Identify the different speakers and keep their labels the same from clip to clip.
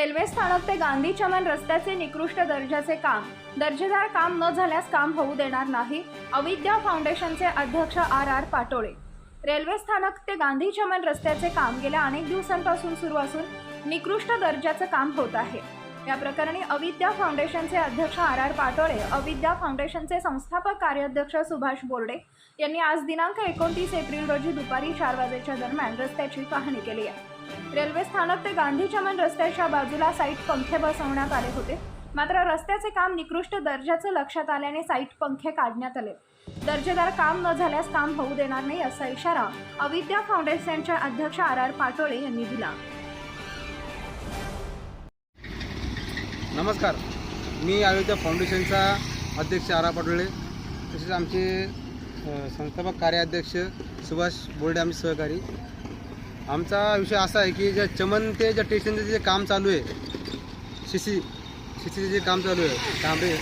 Speaker 1: Railway स्थानक ते गांधी चमन रस्त्याचे निकृष्ट दर्जाचे काम. दर्जेदार काम न झाल्यास काम होऊ देणार नाही अविद्या फाउंडेशनचे अध्यक्ष आर आर पाटोळे. रेल्वे स्थानक ते गांधी चमन रस्त्याचे काम गेल्या अनेक दिवसांपासून सुरू असून निकृष्ट दर्जाचं काम होत आहे. या प्रकरणी अविद्या फाउंडेशनचे अध्यक्ष आर आर पाटोळे अविद्या फाउंडेशनचे संस्थापक कार्याध्यक्ष सुभाष बोर्डे यांनी आज दिनांक एकोणतीस एप्रिल रोजी दुपारी चार वाजेच्या दरम्यान रस्त्याची पाहणी केली आहे. रेल्वे स्थानक ते गांधी चमन रस्त्याच्या बाजूला साईट पंखे बसवण्यात आले होते. मात्र रस्त्याचे काम निकृष्ट दर्जाचं लक्षात आल्याने साईट पंखे काढण्यात आले. दर्जेदार काम न झाल्यास काम होऊ देणार नाही असा इशारा अविद्या फाउंडेशनच्या अध्यक्ष आर आर पाटोळे यांनी दिला.
Speaker 2: नमस्कार. मी अयोध्या फाउंडेशनचा अध्यक्ष आरा पाटोळे. तसेच आमचे संस्थापक कार्याध्यक्ष सुभाष बोर्डे आमचे सहकारी. आमचा विषय असा आहे की ज्या चमन ते ज्या स्टेशनचं जे काम चालू आहे शिशी शिशीचं जे काम चालू आहे तांबे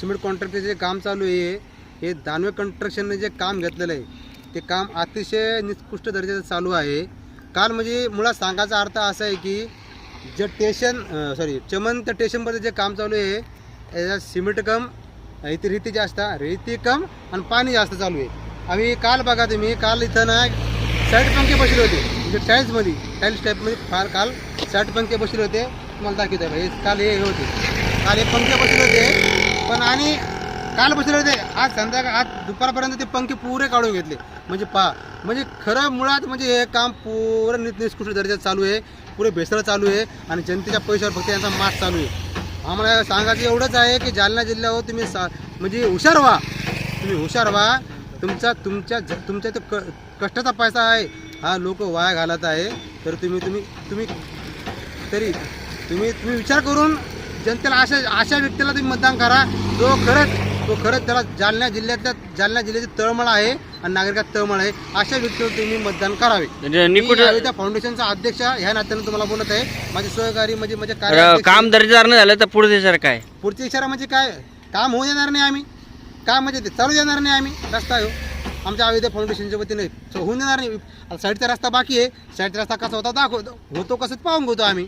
Speaker 2: सिमेंट कॉन्ट्रॅक्टरचं जे काम चालू आहे हे दानवे कन्स्ट्रक्शनने जे काम घेतलेलं आहे ते काम अतिशय निकृष्ट दर्जाचं चालू आहे. काल म्हणजे मुळात सांगायचा अर्थ असा आहे की जे स्टेशन सॉरी चमन त्या स्टेशनमध्ये जे काम चालू आहे याच्यात सिमेंट कम इथे रेती जास्त रेती कम आणि पाणी जास्त चालू आहे. आम्ही काल बघा तुम्ही काल इथं ना साठ पंखे बसले होते. म्हणजे टाईल्समध्ये टाईल्स टाईपमध्ये फार काल साठ पंखे बसले होते. तुम्हाला दाखवत आहे हे काल हे हे होते. काल हे पंखे बसले होते. पण आणि काल बसले होते. आज संध्याकाळ आज दुपारपर्यंत ते पंखे पुरे काढून घेतले. म्हणजे पा म्हणजे खरं मुळात म्हणजे हे काम पुरं नितनिष्कृष्ट दर्जात चालू आहे. पुरे भेसळ चालू आहे. आणि जनतेच्या पैशावर फक्त यांचा मास चालू आहे. आम्हाला सांगायचं एवढंच आहे की जालना जिल्ह्यावर तुम्ही सा म्हणजे हुशार व्हा. तुम्ही हुशार व्हा. तुमचा तुमच्या तुमच्या तो क कष्टाचा पैसा आहे. हा लोक वाया घालत आहे. तर तुम्ही तुम्ही तुम्ही तरी तुम्ही तुम्ही विचार करून जनतेला अशा अशा व्यक्तीला तुम्ही मतदान करा. जो खरंच तो खरंच त्याला जालना जिल्ह्यातल्या जालना जिल्ह्याची तळमळ आहे आणि नागरिकात तळमळ आहे. अशा व्यक्तीवर तुम्ही मतदान करावे.
Speaker 3: म्हणजे
Speaker 2: मी
Speaker 3: निकुट
Speaker 2: अयोध्या फाउंडेशनचा अध्यक्ष ह्या नात्याने तुम्हाला बोलत आहे. माझे सहकारी म्हणजे कार्य
Speaker 3: काम दर्जेदार नाही झालं तर पुढे सर काय?
Speaker 2: पुढची इशारा म्हणजे काय? काम होऊ देणार नाही आम्ही. काय म्हणजे ते चालू देणार नाही आम्ही रस्ता हो. आमच्या अयोध्या फाउंडेशनच्या वतीने होऊन देणार नाही. आता साईडचा रस्ता बाकी आहे. साईडचा रस्ता कसा होता दाखवतो होतो कसं पाहून घेतो आम्ही.